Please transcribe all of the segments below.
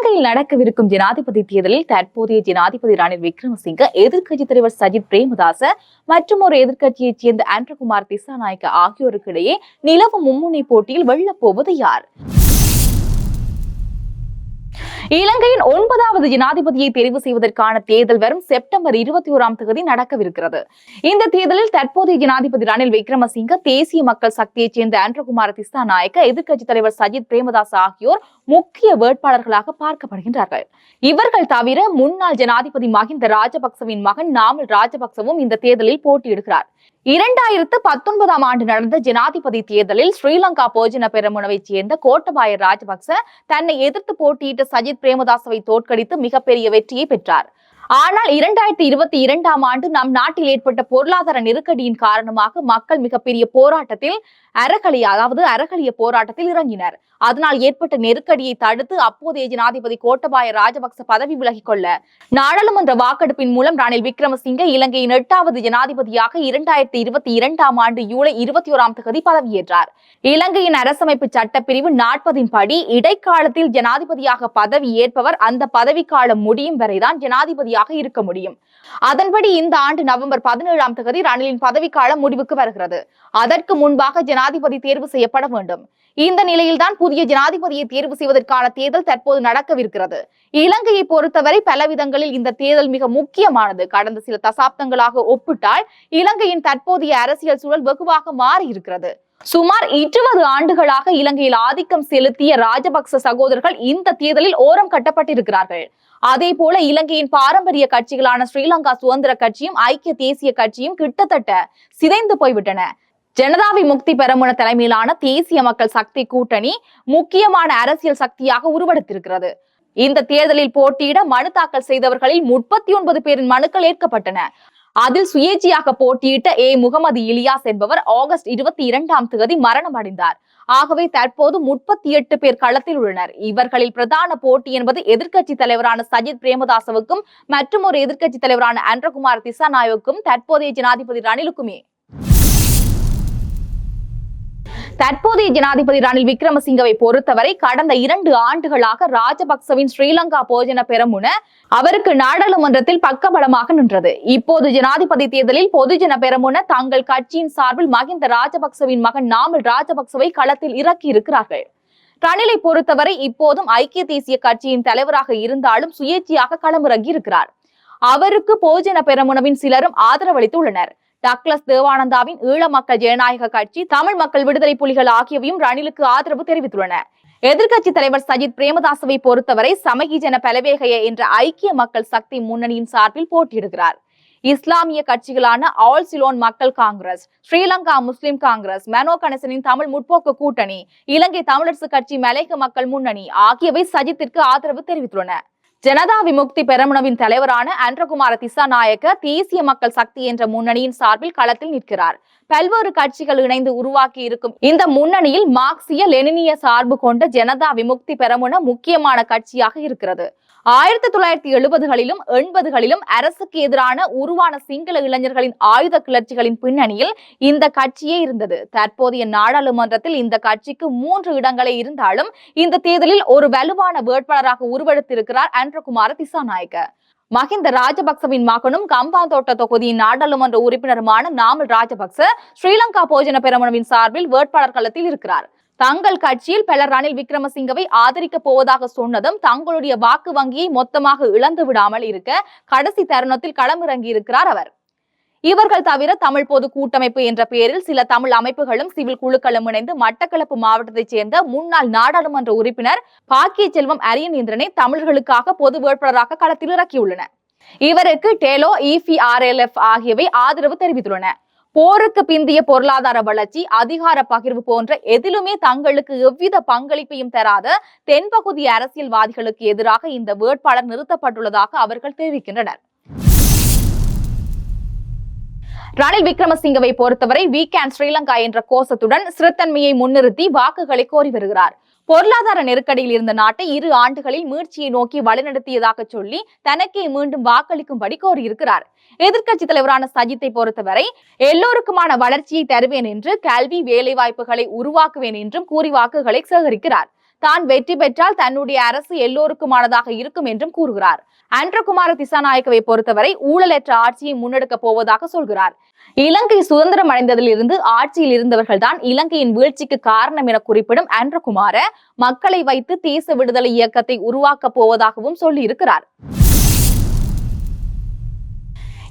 இலங்கையில் நடக்கவிருக்கும் ஜனாதிபதி தேர்தலில் தற்போதைய ஜனாதிபதி ரணில் விக்ரமசிங்க எதிர்க்கட்சி தலைவர் சஜித் பிரேமதாச மற்றும் ஒரு எதிர்க்கட்சியைச் சேர்ந்த ஆண்ட்ரகுமார் திசாநாயக்க ஆகியோருக்கு இடையே நிலவும் மும்முனை போட்டியில் வெல்லப் போவது யார்? இலங்கையின் ஒன்பதாவது ஜனாதிபதியை தெரிவு செய்வதற்கான தேர்தல் வரும் செப்டம்பர் இருபத்தி ஓராம் தேதி நடக்கவிருக்கிறது. இந்த தேர்தலில் தற்போதைய ஜனாதிபதி ரணில் விக்ரமசிங்க தேசிய மக்கள் சக்தியைச் சேர்ந்த ஆண்ட்ரகுமார திசாநாயக்க எதிர்க்கட்சித் தலைவர் சஜித் பிரேமதாஸ் ஆகியோர் முக்கிய வேட்பாளர்களாக பார்க்கப்படுகின்றார்கள். இவர்கள் தவிர முன்னாள் ஜனாதிபதி மஹிந்த ராஜபக்சவின் மகன் நாமல் ராஜபக்சவும் இந்த தேர்தலில் போட்டியிடுகிறார். இரண்டாயிரத்து பத்தொன்பதாம் ஆண்டு நடந்த ஜனாதிபதி தேர்தலில் ஸ்ரீலங்கா போஜன பெரமுனவைச் சேர்ந்த கோட்டபாய ராஜபக்ச தன்னை எதிர்த்து போட்டியிட்ட சஜித் பிரேமதாசவை தோற்கடித்து மிகப்பெரிய வெற்றியை பெற்றார். ஆனால் இரண்டாயிரத்தி இருபத்தி இரண்டாம் ஆண்டு நம் நாட்டில் ஏற்பட்ட பொருளாதார நெருக்கடியின் காரணமாக மக்கள் மிகப்பெரிய போராட்டத்தில் அறகலிய அதாவது அறகலிய போராட்டத்தில் இறங்கினர். அதனால் ஏற்பட்ட நெருக்கடியை தடுத்து அப்போதைய ஜனாதிபதி கோட்டபாய ராஜபக்ச பதவி விலகிக் கொள்ள நாடாளுமன்ற வாக்கெடுப்பின் மூலம் ரணில் விக்ரமசிங்க இலங்கையின் எட்டாவது ஜனாதிபதியாக இரண்டாயிரத்தி இருபத்தி இரண்டாம் ஆண்டு ஜூலை இருபத்தி ஓராம் தேதி பதவியேற்றார். இலங்கையின் அரசமைப்பு சட்டப்பிரிவு நாற்பதின் படி இடைக்காலத்தில் ஜனாதிபதியாக பதவி ஏற்பவர் அந்த பதவிக்காலம் முடியும் வரைதான் ஜனாதிபதியாக இருக்க முடியும். அதன்படி இந்த ஆண்டு நவம்பர் பதினேழாம் தேதி ரணிலின் பதவிக்காலம் முடிவுக்கு வருகிறது. அதற்கு முன்பாக ஜனாதிபதி தேர்வு செய்யப்பட வேண்டும். இந்த நிலையில்தான் புதிய ஜனாதிபதியை தேர்வு செய்வதற்கான தேர்தல் தற்போது நடக்கவிருக்கிறது. இலங்கையை பொறுத்தவரை பல விதங்களில் இந்த தேர்தல் மிக முக்கியமானது. கடந்த சில தசாப்தங்களாக ஒப்பிட்டால் இலங்கையின் தற்போதைய அரசியல் சூழல் வெகுவாக மாறி இருக்கிறது சுமார் இருபது ஆண்டுகளாக இலங்கையில் ஆதிக்கம் செலுத்திய ராஜபக்ச சகோதரர்கள் இந்த தேர்தலில் ஓரம் கட்டப்பட்டிருக்கிறார்கள். அதே போல இலங்கையின் பாரம்பரிய கட்சிகளான ஸ்ரீலங்கா சுதந்திர கட்சியும் ஐக்கிய தேசிய கட்சியும் கிட்டத்தட்ட சிதைந்து போய்விட்டன. ஜனதாவி முக்தி பெரமுன தலைமையிலான தேசிய மக்கள் சக்தி கூட்டணி முக்கியமான அரசியல் சக்தியாக உருவெடுத்திருக்கிறது. இந்த தேர்தலில் போட்டியிட மனு தாக்கல் செய்தவர்களில் முப்பத்தி ஒன்பது பேரின் மனுக்கள் ஏற்கப்பட்டன. அதில் சுயேட்சியாக போட்டியிட்ட ஏ. முகமது இலியாஸ் என்பவர் ஆகஸ்ட் இருபத்தி இரண்டாம் தேதி மரணம் அடைந்தார். ஆகவே தற்போது முப்பத்தி எட்டு பேர் களத்தில் உள்ளனர். இவர்களில் பிரதான போட்டி என்பது எதிர்க்கட்சி தலைவரான சஜித் பிரேமதாசவுக்கும் மற்றும் ஒரு எதிர்க்கட்சி தலைவரான அன்றகுமார் திசாநாயவுக்கும் தற்போதைய ஜனாதிபதி ரணிலுக்குமே. தற்போதைய ஜனாதிபதி ரணில் விக்ரமசிங்கவை பொறுத்தவரை கடந்த இரண்டு ஆண்டுகளாக ராஜபக்சவின் ஸ்ரீலங்கா போஜன பெரமுன அவருக்கு நாடாளுமன்றத்தில் பக்கபலமாக நின்றது. இப்போது ஜனாதிபதி தேர்தலில் பொதுஜன பெரமுன தங்கள் கட்சியின் சார்பில் மகிந்த ராஜபக்சவின் மகன் நாமல் ராஜபக்சவை களத்தில் இறக்கி இருக்கிறார்கள் ரணிலை பொறுத்தவரை இப்போதும் ஐக்கிய தேசிய கட்சியின் தலைவராக இருந்தாலும் சுயேட்சையாக களமிறங்கி இருக்கிறார் அவருக்கு போஜன பெரமுனவின் சிலரும் ஆதரவளித்து உள்ளனர் டக்ளஸ் தேவானந்தாவின் ஈழ மக்கள் ஜனநாயக கட்சி தமிழ் மக்கள் விடுதலை புலிகள் ஆகியவையும் ரணிலுக்கு ஆதரவு தெரிவித்துள்ளன. எதிர்க்கட்சி தலைவர் சஜித் பிரேமதாசவை பொறுத்தவரை சமகிஜன பலவேகைய என்ற ஐக்கிய மக்கள் சக்தி முன்னணியின் சார்பில் போட்டியிடுகிறார். இஸ்லாமிய கட்சிகளான ஆல் சிலோன் மக்கள் காங்கிரஸ் ஸ்ரீலங்கா முஸ்லிம் காங்கிரஸ் மெனோ கணேசனின் தமிழ் முற்போக்கு கூட்டணி இலங்கை தமிழரசு கட்சி மலையக மக்கள் முன்னணி ஆகியவை சஜித்திற்கு ஆதரவு தெரிவித்துள்ளன. ஜனதா விமுக்தி பெரமுனவின் தலைவரான அன்றகுமார திசாநாயக்க தேசிய மக்கள் சக்தி என்ற முன்னணியின் சார்பில் களத்தில் நிற்கிறார். பல்வேறு கட்சிகள் இணைந்து உருவாக்கி இருக்கும். இந்த முன்னணியில் மார்க்சிய லெனினிய சார்பு கொண்ட ஜனதா விமுக்தி பெரமுன முக்கியமான கட்சியாக இருக்கிறது. ஆயிரத்தி தொள்ளாயிரத்தி எழுபதுகளிலும் எண்பதுகளிலும் அரசுக்கு எதிரான உருவான சிங்கள இளைஞர்களின் ஆயுத கிளர்ச்சிகளின் பின்னணியில் இந்த கட்சியே இருந்தது. தற்போதைய நாடாளுமன்றத்தில் இந்த கட்சிக்கு மூன்று இடங்களே இருந்தாலும் இந்த தேர்தலில் ஒரு வலுவான வேட்பாளராக உருவெடுத்திருக்கிறார் அன்றகுமார திசாநாயக்க. மஹிந்த ராஜபக்சவின் மகனும் கம்பாந்தோட்ட தொகுதியின் நாடாளுமன்ற உறுப்பினருமான நாமல் ராஜபக்ச ஸ்ரீலங்கா போஜன பெருமனவின் சார்பில் வேட்பாளர் களத்தில் இருக்கிறார். தங்கள் கட்சியில் பலர் ரணில் விக்ரமசிங்கவை ஆதரிக்க போவதாக சொன்னதும் தங்களுடைய வாக்கு வங்கியை மொத்தமாக இழந்து விடாமல் இருக்க கடைசி தருணத்தில் களமிறங்கி இருக்கிறார் அவர். இவர்கள் தவிர தமிழ் பொது கூட்டமைப்பு என்ற பெயரில் சில தமிழ் அமைப்புகளும் சிவில் குழுக்களும் இணைந்து மட்டக்களப்பு மாவட்டத்தைச் சேர்ந்த முன்னாள் நாடாளுமன்ற உறுப்பினர் பாக்கிய செல்வம் அரியநேந்திரனை தமிழர்களுக்காக பொது வேட்பாளராக களத்தில் இறக்கியுள்ளனர். இவருக்கு டெலோ இபிஆர்எல்எஃப் ஆகியவை ஆதரவு தெரிவித்துள்ளன. போருக்கு பிந்திய பொருளாதார வளர்ச்சி அதிகார பகிர்வு போன்ற எதிலுமே தங்களுக்கு எவ்வித பங்களிப்பையும் தராத தென்பகுதி அரசியல்வாதிகளுக்கு எதிராக இந்த வேட்பாளர் நிறுத்தப்பட்டுள்ளதாக அவர்கள் தெரிவிக்கின்றனர். ரணில் விக்ரமசிங்கவை பொறுத்தவரை வீக்கேண்ட் ஸ்ரீலங்கா என்ற கோஷத்துடன் சிறுத்தன்மையை முன்னிறுத்தி வாக்குகளை கோரி வருகிறார். பொருளாதார நெருக்கடியில் இருந்த நாட்டை இரு ஆண்டுகளில் மீழ்ச்சியை நோக்கி வழிநடத்தியதாக சொல்லி தனக்கே மீண்டும் வாக்களிக்கும்படி கோரியிருக்கிறார். எதிர்க்கட்சி தலைவரான சஜித்தை பொறுத்தவரை எல்லோருக்குமான வளர்ச்சியை தருவேன் என்று கல்வி வேலை வாய்ப்புகளை உருவாக்குவேன் என்றும் கூறி வாக்குகளை சேகரிக்கிறார். தான் வெற்றி பெற்றால் தன்னுடைய அரசு எல்லோருக்குமானதாக இருக்கும் என்றும் கூறுகிறார். அன்றகுமார திசாநாயக்கவை பொறுத்தவரை ஊழலற்ற ஆட்சியை முன்னெடுக்க போவதாக சொல்கிறார். இலங்கை சுதந்திரம் அடைந்ததிலிருந்து ஆட்சியில் ஆட்சியில் இருந்தவர்கள்தான் இலங்கையின் வீழ்ச்சிக்கு காரணம் என குறிப்பிடும் அன்றகுமார மக்களை வைத்து தேச விடுதலை இயக்கத்தை உருவாக்கப் போவதாகவும் சொல்லி இருக்கிறார்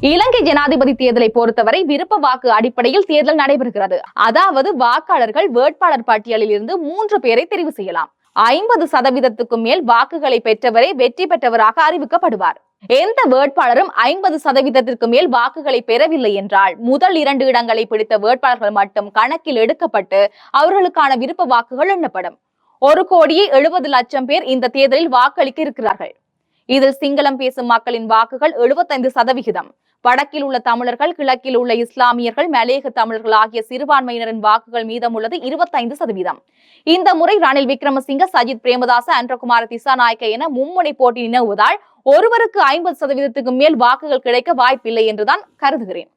இலங்கை ஜனாதிபதி தேர்தலை பொறுத்தவரை விருப்ப வாக்கு அடிப்படையில் தேர்தல் நடைபெறுகிறது. அதாவது வாக்காளர்கள் வேட்பாளர் பட்டியலில் இருந்து மூன்று பேரை தெரிவு செய்யலாம். ஐம்பது சதவீதத்துக்கும் மேல் வாக்குகளை பெற்றவரே வெற்றி பெற்றவராக அறிவிக்கப்படுவார். எந்த வேட்பாளரும் ஐம்பது சதவீதத்திற்கு மேல் வாக்குகளை பெறவில்லை என்றால் முதல் இரண்டு இடங்களை பிடித்த வேட்பாளர்கள் மட்டும் கணக்கில் எடுக்கப்பட்டு அவர்களுக்கான விருப்ப வாக்குகள் எண்ணப்படும். ஒரு கோடியே எழுபது லட்சம் பேர் இந்த தேர்தலில் வாக்களிக்க இருக்கிறார்கள். இதில் சிங்களம் பேசும் மக்களின் வாக்குகள் 75% சதவிகிதம். வடக்கில் உள்ள தமிழர்கள் கிழக்கில் உள்ள இஸ்லாமியர்கள் மலேக தமிழர்கள் ஆகிய சிறுபான்மையினரின் வாக்குகள் மீதம் உள்ளது இருபத்தைந்து சதவீதம். இந்த முறை ரணில் விக்ரமசிங்க சஜித் பிரேமதாச அன்றகுமார திசாநாயக்க என மும்முனை போட்டி நிலவுவதால் ஒருவருக்கு ஐம்பது சதவீதத்துக்கு மேல் வாக்குகள் கிடைக்க வாய்ப்பில்லை என்றுதான் கருதுகிறேன்.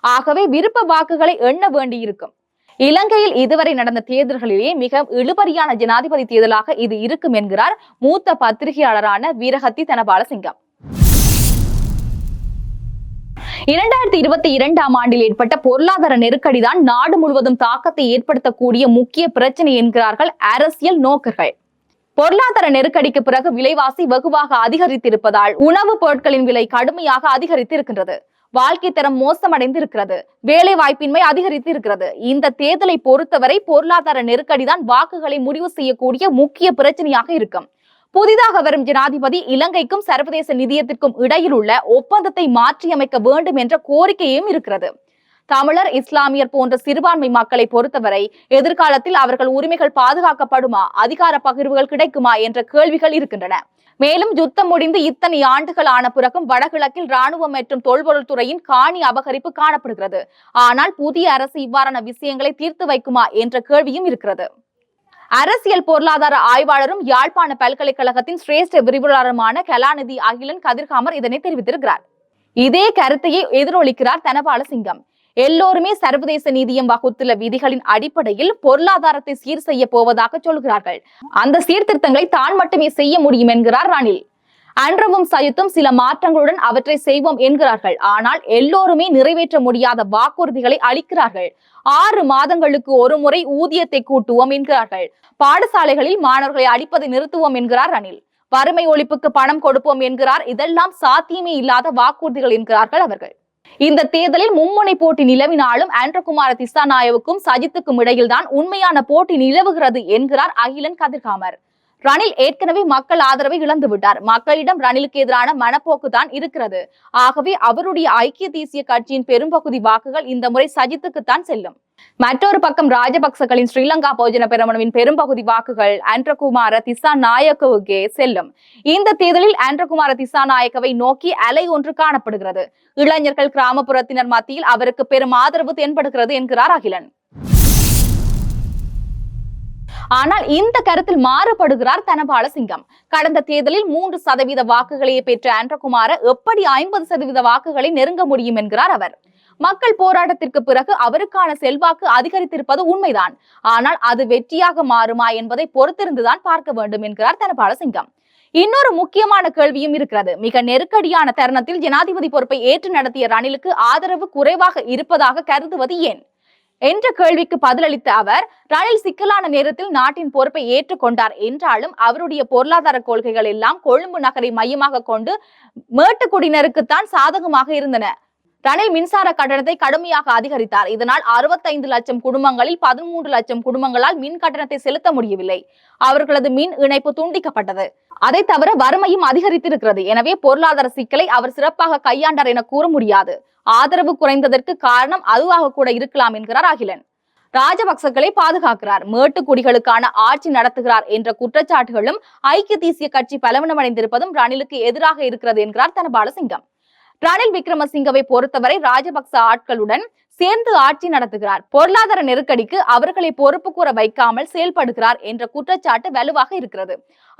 ஆகவே விருப்ப வாக்குகளை எண்ண வேண்டியிருக்கும். இலங்கையில் இதுவரை நடந்த தேர்தல்களிலேயே மிக இழுபறியான ஜனாதிபதி தேர்தலாக இது இருக்கும் என்கிறார் மூத்த பத்திரிகையாளரான வீரஹத்தி தனபாலசிங்கம். இரண்டாயிரத்தி இருபத்தி இரண்டாம் ஆண்டில் ஏற்பட்ட பொருளாதார நெருக்கடி தான் நாடு முழுவதும் தாக்கத்தை ஏற்படுத்தக்கூடிய முக்கிய பிரச்சனை என்கிறார்கள் அரசியல் நோக்கர்கள். பொருளாதார நெருக்கடிக்கு பிறகு விலைவாசி வெகுவாக அதிகரித்திருப்பதால் உணவுப் பொருட்களின் விலை கடுமையாக அதிகரித்திருக்கின்றது. வாழ்க்கை தரம் மோசமடைந்து இருக்கிறது வேலை வாய்ப்பின்மை அதிகரித்து இருக்கிறது இந்த தேர்தலை பொறுத்தவரை பொருளாதார நெருக்கடி தான் வாக்குகளை முடிவு செய்யக்கூடிய முக்கிய பிரச்சனையாக இருக்கும். புதிதாக வரும் ஜனாதிபதி இலங்கைக்கும் சர்வதேச நிதியத்திற்கும் இடையில் உள்ள ஒப்பந்தத்தை மாற்றியமைக்க வேண்டும் என்ற கோரிக்கையும் இருக்கிறது. தமிழர் இஸ்லாமியர் போன்ற சிறுபான்மை மக்களை பொறுத்தவரை எதிர்காலத்தில் அவர்கள் உரிமைகள் பாதுகாக்கப்படுமா அதிகார பகிர்வுகள் கிடைக்குமா என்ற கேள்விகள் இருக்கின்றன. மேலும் யுத்தம் முடிந்து இத்தனை ஆண்டுகள் ஆன பிறகும் வடகிழக்கில் ராணுவம் மற்றும் தொல்பொருள் துறையின் காணி அபகரிப்பு காணப்படுகிறது. ஆனால் புதிய அரசு இவ்வாறான விஷயங்களை தீர்த்து வைக்குமா என்ற கேள்வியும் இருக்கிறது. அரசியல் பொருளாதார ஆய்வாளரும் யாழ்ப்பாண பல்கலைக்கழகத்தின் சிரேஷ்ட விரிவுரையாளருமான கலாநிதி அகிலன் கதிர்காமர் இதனை தெரிவித்திருக்கிறார். இதே கருத்தையே எதிரொலிக்கிறார் தனபால சிங்கம். எல்லோருமே சர்வதேச நீதியம் வகுத்துள்ள விதிகளின் அடிப்படையில் பொருளாதாரத்தை சீர் செய்ய போவதாக சொல்கிறார்கள். அந்த சீர்திருத்தங்களை தான் மட்டுமே செய்ய முடியும் என்கிறார் ரணில். அன்றவும் சயுத்தும் சில மாற்றங்களுடன் அவற்றை செய்வோம் என்கிறார்கள். ஆனால் எல்லோருமே நிறைவேற்ற முடியாத வாக்குறுதிகளை அளிக்கிறார்கள். ஆறு மாதங்களுக்கு ஒரு முறை ஊதியத்தை கூட்டுவோம் என்கிறார்கள். பாடசாலைகளில் மாணவர்களை அடிப்பதை நிறுத்துவோம் என்கிறார் ரணில். வறுமை ஒழிப்புக்கு பணம் கொடுப்போம் என்கிறார். இதெல்லாம் சாத்தியமே இல்லாத வாக்குறுதிகள் என்கிறார்கள் அவர்கள். இந்த தேர்தலில் மும்முனை போட்டி நிலவினாலும் ஆண்ட்ரகுமார திசாநாயவுக்கும் சஜித்துக்கும் இடையில்தான் உண்மையான போட்டி நிலவுகிறது என்கிறார் அகிலன் கதிர்காமர். ரணில் ஏற்கனவே மக்கள் ஆதரவை இழந்து விட்டார். மக்களிடம் ரணிலுக்கு எதிரான மனப்போக்கு தான் இருக்கிறது. ஆகவே அவருடைய ஐக்கிய தேசிய கட்சியின் பெரும்பகுதி வாக்குகள் இந்த முறை சஜித்துக்குத்தான் செல்லும். மற்றொரு பக்கம் ராஜபக்சகளின் ஸ்ரீலங்கா போஜன பெருமனவின் பெரும்பகுதி வாக்குகள் ஆண்ட்ரகுமார திசா நாயக்கவுக்கே செல்லும். இந்த தேர்தலில் ஆண்ட்ரகுமார திசா நாயக்கவை நோக்கி அலை ஒன்று காணப்படுகிறது. இளைஞர்கள் கிராமப்புறத்தினர் மத்தியில் அவருக்கு பெரும் ஆதரவு தென்படுகிறது என்கிறார் அகிலன். ஆனால் இந்த கருத்தில் மாறுபடுகிறார் தனபால சிங்கம் கடந்த தேர்தலில் மூன்று சதவீத வாக்குகளையே பெற்ற ஆண்ட்ரகுமார எப்படி ஐம்பது சதவீத வாக்குகளை நெருங்க முடியும் என்கிறார் அவர். மக்கள் போராட்டத்திற்கு பிறகு அவருக்கான செல்வாக்கு அதிகரித்திருப்பது உண்மைதான். ஆனால் அது வெற்றியாக மாறுமா என்பதை பொறுத்திருந்துதான் பார்க்க வேண்டும் என்கிறார் தனபால சிங்கம் இன்னொரு முக்கியமான கேள்வியும் இருக்கிறது. மிக நெருக்கடியான தருணத்தில் ஜனாதிபதி பொறுப்பை ஏற்று நடத்திய ரணிலுக்கு ஆதரவு குறைவாக இருப்பதாக கருதுவது ஏன்? என்ற கேள்விக்கு பதிலளித்த அவர் ரணில் சிக்கலான நேரத்தில் நாட்டின் பொறுப்பை ஏற்றுக்கொண்டார் என்றாலும் அவருடைய பொருளாதார கொள்கைகள் எல்லாம் கொழும்பு நகரை மையமாக கொண்டு மேட்டுக்குடியினருக்குத்தான் சாதகமாக இருந்தன. ரணில் மின்சார கட்டணத்தை கடுமையாக அதிகரித்தார். இதனால் அறுபத்தைந்து லட்சம் குடும்பங்களில் பதிமூன்று லட்சம் குடும்பங்களால் மின் கட்டணத்தை செலுத்த முடியவில்லை. அவர்களது மின் இணைப்பு துண்டிக்கப்பட்டது. அதை தவிர வறுமையும் அதிகரித்திருக்கிறது. எனவே பொருளாதார சிக்கலை அவர் சிறப்பாக கையாண்டார் என கூற முடியாது. ஆதரவு குறைந்ததற்கு காரணம் அதுவாக கூட இருக்கலாம் என்கிறார் அகிலன். ராஜபக்சகளை பாதுகாக்கிறார். மேட்டுக்குடிகளுக்கான ஆட்சி நடத்துகிறார் என்ற குற்றச்சாட்டுகளும் ஐக்கிய தேசிய கட்சி பலவீனமடைந்திருப்பதும் ரணிலுக்கு எதிராக இருக்கிறது என்கிறார் தன பாலசிங்கம் ரணில் விக்ரமசிங்கவை பொறுத்தவரை ராஜபக்ச ஆட்களுடன் சேர்ந்து ஆட்சி நடத்துகிறார். பொருளாதார நெருக்கடிக்கு அவர்களை பொறுப்பு கூற வைக்காமல் செயல்படுகிறார் என்ற குற்றச்சாட்டு வலுவாக இருக்கிறது.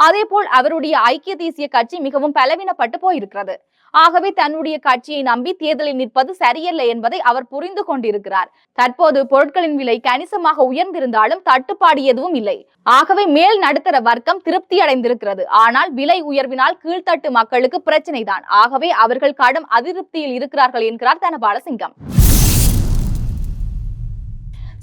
அதேபோல் அவருடைய ஐக்கிய தேசிய கட்சி மிகவும் பலவீனப்பட்டு போயிருக்கிறது. ஆகவே தன்னுடைய கட்சியை நம்பி தேர்தலில் நிற்பது சரியல்ல என்பதை அவர் புரிந்து கொண்டிருக்கிறார். தற்போது பொருட்களின் விலை கணிசமாக உயர்ந்திருந்தாலும் தட்டுப்பாடு எதுவும் இல்லை. ஆகவே மேல் நடுத்தர வர்க்கம் திருப்தி அடைந்திருக்கிறது. ஆனால் விலை உயர்வினால் கீழ்த்தட்டு மக்களுக்கு பிரச்சனைதான். ஆகவே அவர்கள் கடும் அதிருப்தியில் இருக்கிறார்கள் என்கிறார் தனபாலசிங்கம்.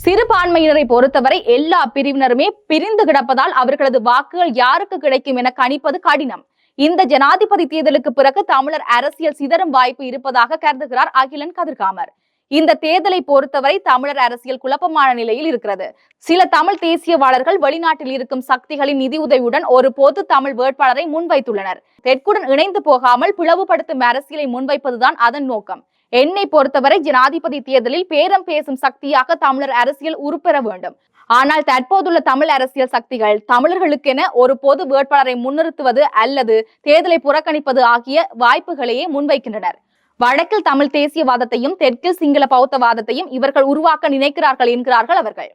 சிறுபான்மையினரை பொறுத்தவரை எல்லா பிரிவினருமே பிரிந்து கிடப்பதால் அவர்களது வாக்குகள் யாருக்கு கிடைக்கும் என கணிப்பது கடினம். இந்த ஜனாதிபதி தேர்தலுக்கு பிறகு தமிழர் அரசியல் சிதறும் வாய்ப்பு இருப்பதாக கருதுகிறார் அகிலன் கதிர்காமர். இந்த தேர்தலை பொறுத்தவரை தமிழர் அரசியல் குழப்பமான நிலையில் இருக்கிறது. சில தமிழ் தேசியவாளர்கள் வெளிநாட்டில் இருக்கும் சக்திகளின் நிதி உதவியுடன் ஒரு பொது தமிழ் வேட்பாளரை முன்வைத்துள்ளனர். தெற்குடன் இணைந்து போகாமல் பிளவுபடுத்தும் அரசியலை முன்வைப்பதுதான் அதன் நோக்கம். என்னை பொறுத்தவரை ஜனாதிபதி தேர்தலில் பேரம் பேசும் சக்தியாக தமிழர் அரசியல் உருப்பெற வேண்டும். ஆனால் தற்போதுள்ள தமிழ் அரசியல் சக்திகள் தமிழர்களுக்கென ஒரு பொது வேட்பாளரை முன்னிறுத்துவது அல்லது தேர்தலை புறக்கணிப்பது ஆகிய வாய்ப்புகளையே முன்வைக்கின்றனர். வடக்கில் தமிழ் தேசியவாதத்தையும் தெற்கில் சிங்கள பௌத்தவாதத்தையும் இவர்கள் உருவாக்க நினைக்கிறார்கள் என்கிறார்கள் அவர்கள்.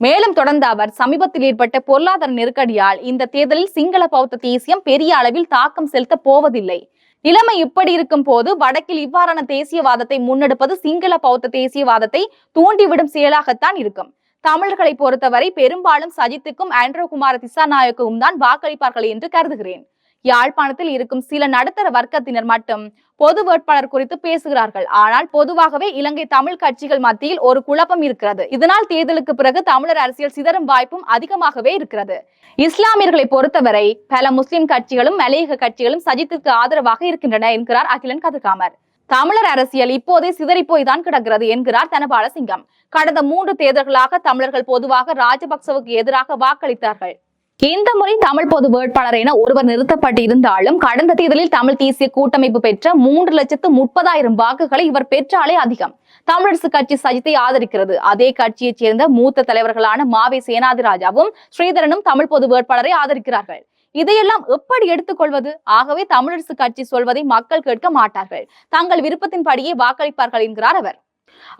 மேலும் தொடர்ந்த அவர் சமீபத்தில் ஏற்பட்ட பொருளாதார நெருக்கடியால் இந்த தேர்தலில் சிங்கள பௌத்த தேசியம் பெரிய அளவில் தாக்கம் செலுத்த போவதில்லை. நிலைமை இப்படி இருக்கும் போது வடக்கில் இவ்வாறான தேசியவாதத்தை முன்னெடுப்பது சிங்கள பௌத்த தேசியவாதத்தை தூண்டிவிடும் செயலாகத்தான் இருக்கும். தமிழர்களை பொறுத்தவரை பெரும்பாலும் சஜித்துக்கும் ஆண்ட்ரோ குமார திசாநாயக்கவும் தான் வாக்களிப்பார்கள் என்று கருதுகிறேன். யாழ்ப்பாணத்தில் இருக்கும் சில நடுத்தர வர்க்கத்தினர் மட்டும் பொது வேட்பாளர் குறித்து பேசுகிறார்கள். ஆனால் பொதுவாகவே இலங்கை தமிழ் கட்சிகள் மத்தியில் ஒரு குழப்பம் இருக்கிறது. இதனால் தேர்தலுக்கு பிறகு தமிழர் அரசியல் சிதறும் வாய்ப்பும் அதிகமாகவே இருக்கிறது. இஸ்லாமியர்களை பொறுத்தவரை பல முஸ்லிம் கட்சிகளும் மலையக கட்சிகளும் சஜித்துக்கு ஆதரவாக இருக்கின்றன என்கிறார் அகிலன் கதிர்காமர். தமிழர் அரசியல் இப்போதே சிதறிப்போய் தான் கிடக்கிறது என்கிறார் தனபாலசிங்கம் கடந்த மூன்று தேர்தல்களாக தமிழர்கள் பொதுவாக ராஜபக்சவுக்கு எதிராக வாக்களித்தார்கள். இந்த முறை தமிழ் பொது வேட்பாளர் என ஒருவர் நிறுத்தப்பட்டு இருந்தாலும் கடந்த தேர்தலில் தமிழ் தேசிய கூட்டமைப்பு பெற்ற மூன்று லட்சத்து முப்பதாயிரம் வாக்குகளை இவர் பெற்றாலே அதிகம். தமிழரசு கட்சி சஜித்தை ஆதரிக்கிறது. அதே கட்சியைச் சேர்ந்த மூத்த தலைவர்களான மாவை சேனாதிராஜாவும் ஸ்ரீதரனும் தமிழ் பொது வேட்பாளரை ஆதரிக்கிறார்கள். இதையெல்லாம் எப்படி எடுத்துக்கொள்வது? ஆகவே தமிழரசு கட்சி சொல்வதை மக்கள் கேட்க மாட்டார்கள். தங்கள் விருப்பத்தின்படியே வாக்களிப்பார்கள் என்கிறார் அவர்.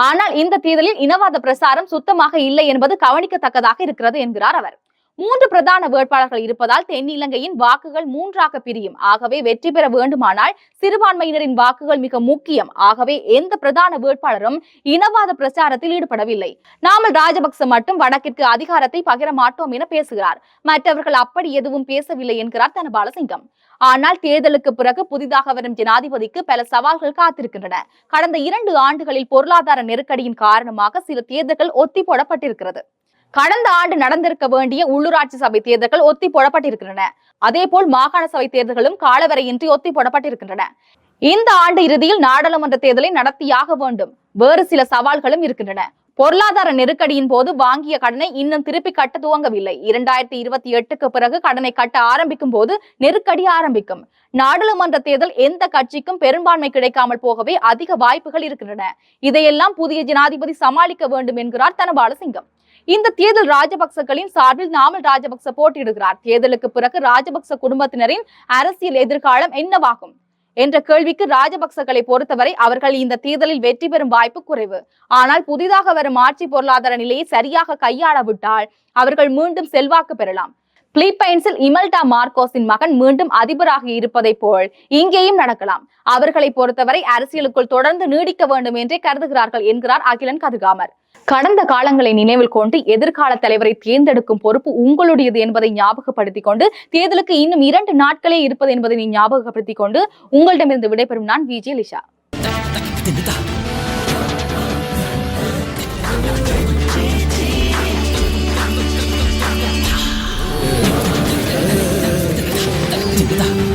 ஆனால் இந்த தேர்தலில் இனவாத பிரசாரம் சுத்தமாக இல்லை என்பது கவனிக்கத்தக்கதாக இருக்கிறது என்கிறார் அவர். மூன்று பிரதான வேட்பாளர்கள் இருப்பதால் தென்னிலங்கையின் வாக்குகள் மூன்றாக பிரியும். ஆகவே வெற்றி பெற வேண்டுமானால் சிறுபான்மையினரின் வாக்குகள் மிக முக்கியம். ஆகவே எந்த பிரதான வேட்பாளரும் இனவாத பிரச்சாரத்தில் ஈடுபடவில்லை. நாமல் ராஜபக்ச மட்டும் வடக்கிற்கு அதிகாரத்தை பகிர மாட்டோம் என பேசுகிறார். மற்றவர்கள் அப்படி எதுவும் பேசவில்லை என்கிறார் தனபாலசிங்கம். ஆனால் தேர்தலுக்கு பிறகு புதிதாக வரும் ஜனாதிபதிக்கு பல சவால்கள் காத்திருக்கின்றன. கடந்த இரண்டு ஆண்டுகளில் பொருளாதார நெருக்கடியின் காரணமாக சில தேர்தல்கள் ஒத்தி போடப்பட்டிருக்கிறது கடந்த ஆண்டு நடந்திருக்க வேண்டிய உள்ளூராட்சி சபை தேர்தல்கள் ஒத்தி போடப்பட்டிருக்கின்றன. அதே போல் மாகாண சபை தேர்தல்களும் காலவரையின்றி ஒத்தி போடப்பட்டிருக்கின்றன. இந்த ஆண்டு இறுதியில் நாடாளுமன்ற தேர்தலை நடத்தியாக வேண்டும். வேறு சில சவால்களும் இருக்கின்றன. பொருளாதார நெருக்கடியின் போது வாங்கிய கடனை இன்னும் திருப்பி கட்ட துவங்கவில்லை. இரண்டாயிரத்தி இருபத்தி எட்டுக்கு பிறகு கடனை கட்ட ஆரம்பிக்கும் போது நெருக்கடி ஆரம்பிக்கும். நாடாளுமன்ற தேர்தல் எந்த கட்சிக்கும் பெரும்பான்மை கிடைக்காமல் போகவே அதிக வாய்ப்புகள் இருக்கின்றன. இதையெல்லாம் புதிய ஜனாதிபதி சமாளிக்க வேண்டும் என்கிறார் தனபாலசிங்கம் இந்த தேர்தல் ராஜபக்சகளின் சார்பில் நாமல் ராஜபக்ச போட்டியிடுகிறார். தேர்தலுக்கு பிறகு ராஜபக்ச குடும்பத்தினரின் அரசியல் எதிர்காலம் என்னவாகும்? என்ற கேள்விக்கு ராஜபக்சகளை பொறுத்தவரை அவர்கள் இந்த தேர்தலில் வெற்றி பெறும் வாய்ப்பு குறைவு. ஆனால் புதிதாக வரும் ஆட்சி பொருளாதார நிலையை சரியாக கையாளவிட்டால் அவர்கள் மீண்டும் செல்வாக்கு பெறலாம். பிலிப்பைன்ஸில் இமல்டா மார்க்கோஸின் மகன் மீண்டும் அதிபராக இருப்பதை போல் இங்கேயும் நடக்கலாம். அவர்களை பொறுத்தவரை அரசியலுக்குள் தொடர்ந்து நீடிக்க வேண்டும் என்றே கருதுகிறார்கள் என்கிறார் அகிலன் கதுகாமர். கடந்த காலங்களை நினைவில் கொண்டு எதிர்கால தலைவரை தேர்ந்தெடுக்கும் பொறுப்பு உங்களுடையது என்பதை ஞாபகப்படுத்திக் கொண்டு தேர்தலுக்கு இன்னும் இரண்டு நாட்களே இருப்பது என்பதை நீ ஞாபகப்படுத்திக் கொண்டு உங்களிடமிருந்து விடைபெறும் நான் விஜய் லிஷா Thank.